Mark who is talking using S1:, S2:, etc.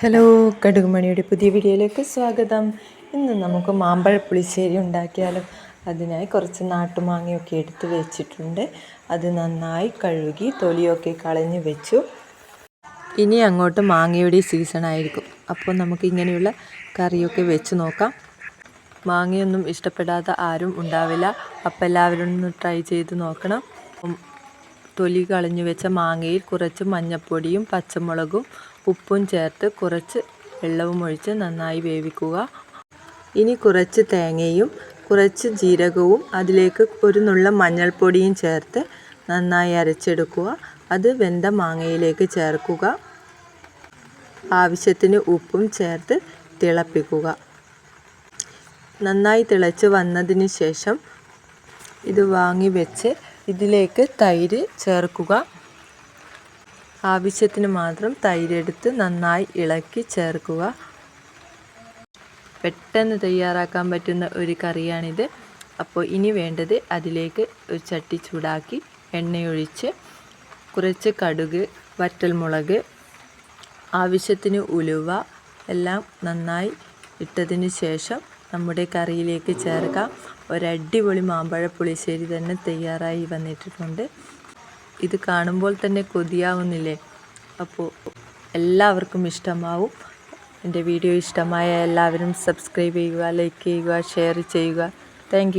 S1: Hello കടുകുമണിയുടെ പുതിയ വീഡിയോയിലേക്ക് സ്വാഗതം. ഇന്ന് നമുക്ക് മാമ്പഴ പുളിശ്ശേരി ഉണ്ടാക്കിയാലും. അതിനായി കുറച്ച് നാട്ടുമാങ്ങയൊക്കെ എടുത്ത് വെച്ചിട്ടുണ്ട്. അത് നന്നായി കഴുകി തൊലിയൊക്കെ കളഞ്ഞ് വെച്ചു. ഇനി അങ്ങോട്ട് മാങ്ങയുടെ സീസൺ ആയിരിക്കും. അപ്പോൾ നമുക്ക് ഇങ്ങനെയുള്ള കറിയൊക്കെ വെച്ച് നോക്കാം. മാങ്ങയൊന്നും ഇഷ്ടപ്പെടാത്ത ആരും ഉണ്ടാവില്ല. അപ്പോൾ എല്ലാവരും ഒന്ന് ട്രൈ ചെയ്ത് നോക്കണം. തൊലി കളഞ്ഞു വെച്ച മാങ്ങയിൽ കുറച്ച് മഞ്ഞൾപ്പൊടിയും പച്ചമുളകും ഉപ്പും ചേർത്ത് കുറച്ച് വെള്ളവും ഒഴിച്ച് നന്നായി വേവിക്കുക. ഇനി കുറച്ച് തേങ്ങയും കുറച്ച് ജീരകവും അതിലേക്ക് ഒരു നുള്ള മഞ്ഞൾപ്പൊടിയും ചേർത്ത് നന്നായി അരച്ചെടുക്കുക. അത് വെന്ത മാങ്ങയിലേക്ക് ചേർക്കുക. ആവശ്യത്തിന് ഉപ്പും ചേർത്ത് തിളപ്പിക്കുക. നന്നായി തിളച്ച് വന്നതിന് ശേഷം ഇത് വാങ്ങി വെച്ച് ഇതിലേക്ക് തൈര് ചേർക്കുക. ആവശ്യത്തിന് മാത്രം തൈരെടുത്ത് നന്നായി ഇളക്കി ചേർക്കുക. പെട്ടെന്ന് തയ്യാറാക്കാൻ പറ്റുന്ന ഒരു കറിയാണിത്. അപ്പോൾ ഇനി വേണ്ടത് അതിലേക്ക് ഒരു ചട്ടി ചൂടാക്കി എണ്ണയൊഴിച്ച് കുറച്ച് കടുക് വറ്റൽമുളക് ആവശ്യത്തിന് ഉലുവ എല്ലാം നന്നായി ഇട്ടതിന് ശേഷം നമ്മുടെ കറിയിലേക്ക് ചേർക്കാം. ഒരടിപൊളി മാമ്പഴ പുളിശ്ശേരി തന്നെ തയ്യാറായി വന്നിട്ടുണ്ട് ഇത് കാണുമ്പോൾ തന്നെ കൊതിയാവുന്നില്ലേ? അപ്പോൾ എല്ലാവർക്കും ഇഷ്ടമാവും. എന്റെ വീഡിയോ ഇഷ്ടമായ എല്ലാവരും സബ്സ്ക്രൈബ് ചെയ്യുക ലൈക്ക് ചെയ്യുക ഷെയർ ചെയ്യുക. താങ്ക്